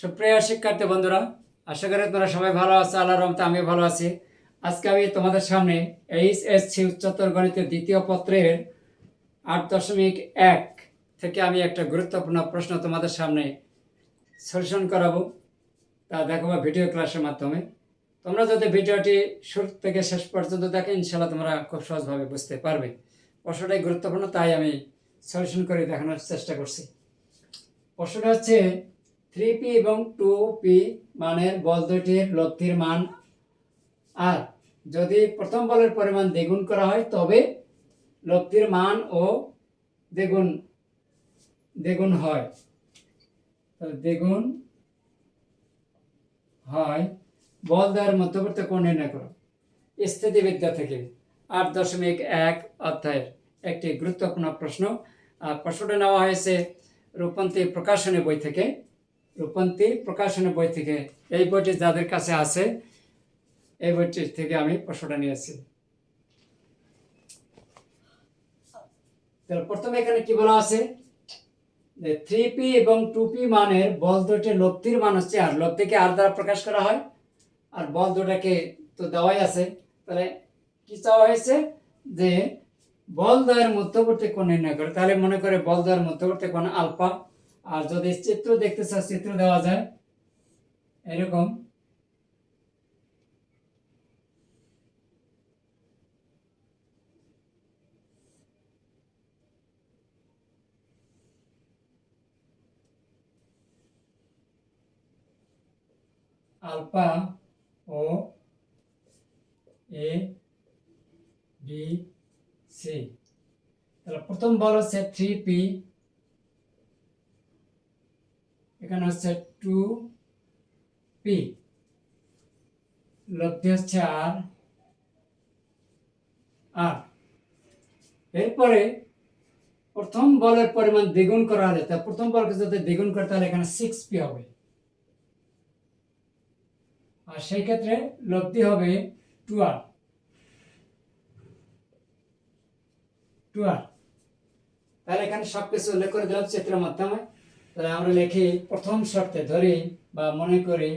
সুপ্রিয় শিক্ষার্থী বন্ধুরা, আশা করি তোমরা সবাই ভালো আছো আল্লাহ রহমতে আমিও ভালো আছি। আজকে আমি তোমাদের সামনে এইচ এস সি উচ্চতর গণিতের দ্বিতীয় পত্রের আট দশমিক এক থেকে আমি একটা গুরুত্বপূর্ণ প্রশ্ন তোমাদের সামনে সলিউশন করাবো। তা দেখাবো ভিডিও ক্লাসের মাধ্যমে। তোমরা যদি ভিডিওটি শুরু থেকে শেষ পর্যন্ত দেখো ইনশাল্লাহ তোমরা খুব সহজভাবে বুঝতে পারবে। প্রশ্নটাই গুরুত্বপূর্ণ, তাই আমি সলিউশন করে দেখানোর চেষ্টা করছি। প্রশ্নটা হচ্ছে থ্রি পি এবং টু পি মানের বল দুইটির লব্ধির মান আর। যদি প্রথম বলের পরিমাণ দ্বিগুণ করা হয়, তবে লব্ধির মান ও দ্বিগুণ দ্বিগুণ হয়। দ্বিগুণ হয় বল দেওয়ার মধ্যবর্তী কোণ নির্ণয় করো। স্থিতিবিদ্যা থেকে আট দশমিক এক অধ্যায়ের একটি গুরুত্বপূর্ণ প্রশ্ন আর প্রশ্নটা নেওয়া হয়েছে রূপন্তী প্রকাশনী বই থেকে। রূপন্তী প্রকাশনী বই থেকে, এই বইটি যাদের কাছে আছে, এই বইটি থেকে আমি প্রশ্নটা নিয়েছি। তাহলে প্রথমে এখানে কি বলা আছে? যে থ্রি পি এবং টু পি মানের বল দুটির লব্ধির মান হচ্ছে আর লব্ধিকে আর দ্বারা প্রকাশ করা হয়, আর বল দুটাকে তো দেওয়াই আছে। তাহলে কি চাওয়া হয়েছে? যে বল দ্বয়ের মধ্যবর্তী কোণ নির্ণয় করে। তাহলে মনে করে বল দ্বয়ের মধ্যবর্তী কোণ আলফা। আর যদি চিত্র দেখতে চাও চিত্র দেওয়া যায়। এরকম। আলফা ও এ বি সি। তাহলে প্রথম বল হচ্ছে থ্রি পি এখানে হচ্ছে টু পি লব্ধি হচ্ছে আর আর এরপরে প্রথম বলের পরিমাণ দ্বিগুণ করা হলে, তা প্রথম বলকে যদি দ্বিগুণ করে, তাহলে এখানে সিক্স পি হবে। আর সেই ক্ষেত্রে লব্ধি হবে টু আর টু আর তাহলে এখানে সব কিছু উল্লেখ করে দিলাম চিত্রের মাধ্যমে। তাহলে আমরা লিখি, প্রথম শর্তে ধরি বা মনে করি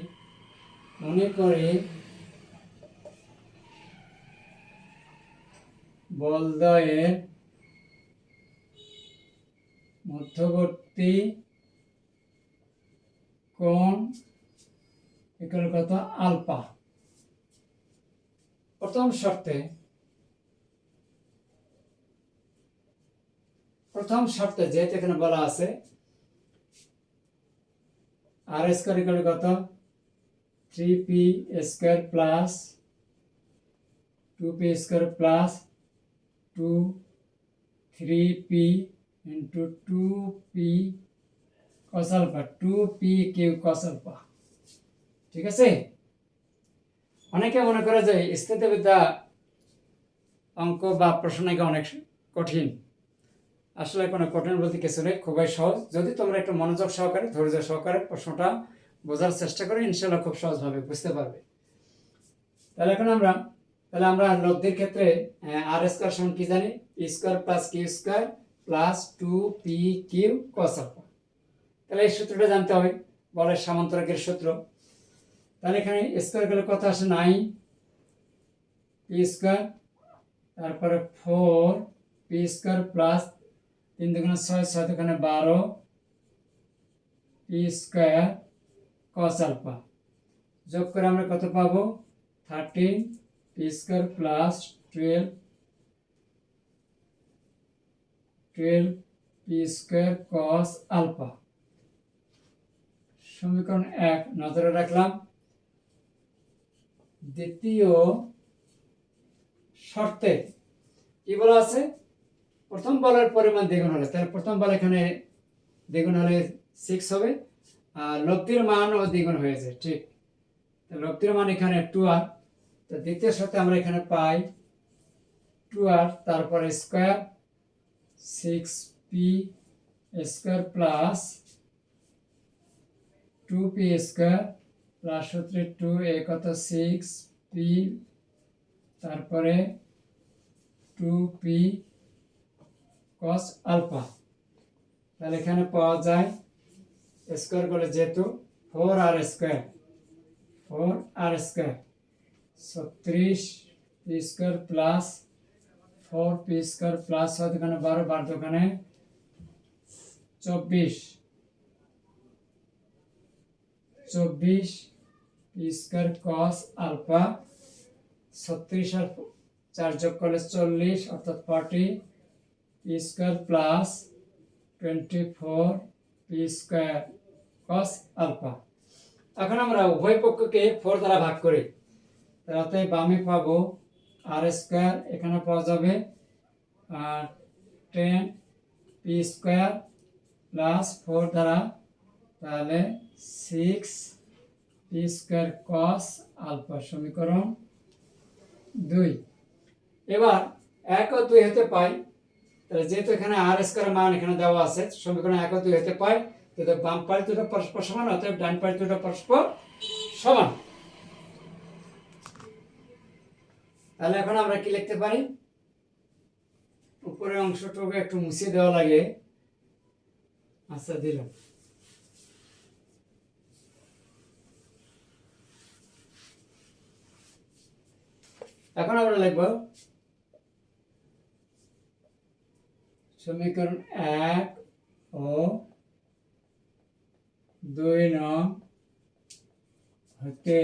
মনে করি বলদয়ের মধ্যবর্তী এগুলো কত? আলপা প্রথম শর্তে প্রথম শর্তে যেহেতু এখানে বলা আছে আর স্কোয়ার ইকুয়াল কত? Three P square plus two P square plus two three P into two P cos alpha two P Q cos alpha ঠিক আছে? অনেকে মনে করে যে স্থিতিবিদ্যা অঙ্ক বা প্রশ্ন অনেক কঠিন। আসলে কোনো কঠিন বলতে কিছু নেই, খুবই সহজ। যদি তোমরা একটু মনোযোগ সহকারে, ধৈর্য সহকারে প্রশ্নটা বোঝার চেষ্টা করে ইনশাল্লাহ খুব সহজভাবে বুঝতে পারবে। তাহলে এখন আমরা, তাহলে আমরা লব্ধির ক্ষেত্রে আর স্কোয়ার সমান কি জানি? P square plus Q square plus two P Q cos alpha তাহলে এই সূত্রটা জানতে হবে, বলের সামান্তরিকের সূত্র। তাহলে এখানে স্কোয়ার গেলে কত আসে? নাইন পি স্কোয়ার তারপরে ফোর পি স্কোয়ার প্লাস তিন দুগুণে ছয় ছয় দুগুণে বারো পি স্কোয়ার কস আলফা। যোগ করে আমরা কত পাবো? Thirteen P square plus twelve twelve P square cos alpha. সমীকরণ এক, নজরে রাখলাম। দ্বিতীয় শর্তে কি বলা আছে? প্রথম বলের পরিমাণ দ্বিগুণ হলে, তাহলে প্রথম বল এখানে দ্বিগুণ হলে সিক্স হবে, আর লব্ধির মানও দ্বিগুণ হয়েছে ঠিক? লব্ধির মান এখানে টু আর তো দ্বিতীয় শর্তে আমরা এখানে পাই টু আর তারপরে square six P square plus two P square plus সূত্রে টু এ কত সিক্স পি তারপরে টু পি কস আলফা তাহলে এখানে পাওয়া যায় স্কোয়ার করলে যেহেতু four R square four R square ছত্রিশ P square plus four P square plus হয় দোকানে বারো, বার দোকানে চব্বিশ। চব্বিশ পি স্কোয়ার কস আলফা ছত্রিশ আর চার যোগ করলে চল্লিশ, অর্থাৎ forty P square plus twenty four P square cos alpha. এখন আমরা উভয় পক্ষকে ফোর দ্বারা ভাগ করি। তাতে বামে পাবো আর স্কোয়ার এখানে পাওয়া যাবে R ten P square plus four দ্বারা, তাহলে six P square cos alpha সমীকরণ দুই। এবার এক ও দুই হতে পাই তাহলে যেহেতু এখানে আর স্কোয়ার মান এখানে দেওয়া আছে, সমীকরণ এক দুই হতে পাই কিন্তু বাম পাশ দুটো পরস্পর সমান, অতএব ডান পাশ দুটো পরস্পর সমান। তাহলে এখন আমরা কি লিখতে পারি? উপরের অংশটুকু একটু মুছে দেওয়া লাগে। আচ্ছা দিলাম। এখন আমরা লিখব সমীকরণ এক ও দুই নং হতে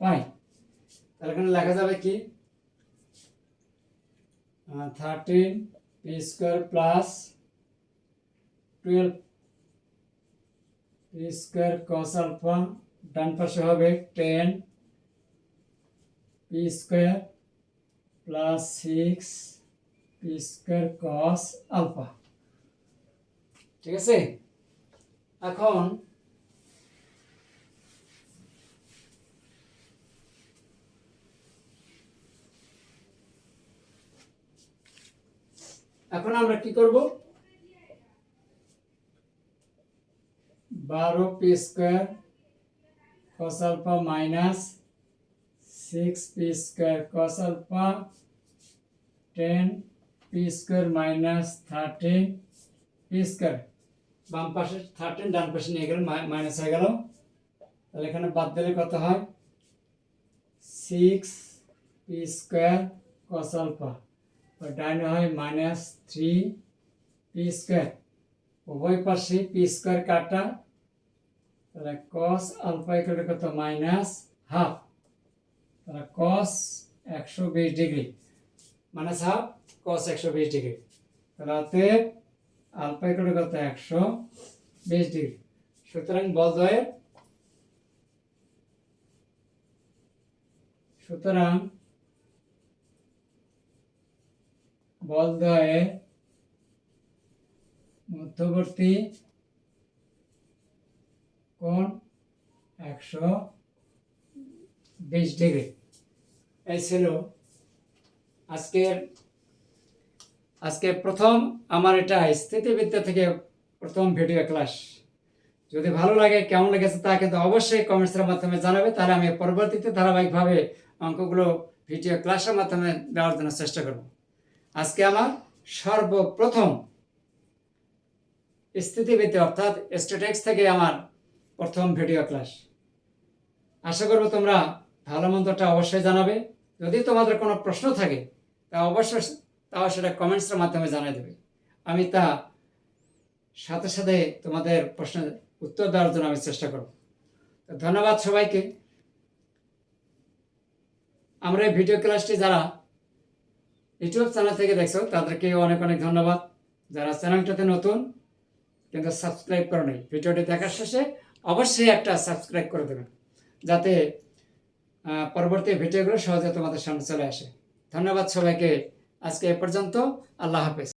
পাই। তাহলে এখানে লেখা যাবে কি? Thirteen P square plus twelve P square cos alpha ডান পাশে হবে ten P square plus six P cos alpha. ঠিক আছে? এখন এখন আমরা কি করব? বারো P square cos alpha minus six P square cos alpha ten P square minus thirteen P square বাম পাশে থার্টিন ডান পাশে নিয়ে গেলে মাইনাস হয়ে গেল। তাহলে এখানে বাদ দিলে কত হয়? Six P square cos alpha ডাইনে হয় মাইনাস থ্রি পি স্কোয়ার উভয় পাশে পি স্কোয়ার কাটা। তাহলে কস আলফা কত? মাইনাস হাফ তাহলে কস একশো বিশ ডিগ্রি মাইনাস হাফ কস একশো বিশ ডিগ্রি তাহলে অতএব আলফা ইকুয়াল কত? একশো বিশ ডিগ্রি সুতরাং বলদ্বয়ের সুতরাং বলদ্বয়ের মধ্যবর্তী কোণ একশো বিশ ডিগ্রি এই ছিল আজকের আজকে প্রথম আমার এটা স্থিতিবিদ্যা থেকে প্রথম ভিডিও ক্লাস যদি ভালো লাগে, কেমন লেগেছে তা কিন্তু অবশ্যই কমেন্টসের মাধ্যমে জানাবে। তাহলে আমি পরবর্তীতে ধারাবাহিকভাবে অঙ্কগুলো ভিডিও ক্লাসের মাধ্যমে দেওয়ার জন্য চেষ্টা করব। আজকে আমার সর্বপ্রথম স্থিতিবিদ্যা অর্থাৎ স্ট্যাটিক্স থেকে আমার প্রথম ভিডিও ক্লাস আশা করব তোমরা ভালো মন্দটা অবশ্যই জানাবে। যদি তোমাদের কোনো প্রশ্ন থাকে তা অবশ্যই তাও সেটা কমেন্টসের মাধ্যমে জানিয়ে দেবে। আমি তা সাথে সাথে তোমাদের প্রশ্নের উত্তর দেওয়ার জন্য আমি চেষ্টা করব। তো ধন্যবাদ সবাইকে। আমরা এই ভিডিও ক্লাসটি যারা ইউটিউব চ্যানেল থেকে দেখছ, তাদেরকে অনেক অনেক ধন্যবাদ। যারা চ্যানেলটাতে নতুন, কিন্তু সাবস্ক্রাইব করো নেই ভিডিওটি দেখার শেষে অবশ্যই একটা সাবস্ক্রাইব করে দেবেন যাতে পরবর্তী ভিডিওগুলো সহজে তোমাদের সামনে চলে আসে। ধন্যবাদ সবাইকে। আজকে এ পর্যন্ত আল্লাহ হাফেজ।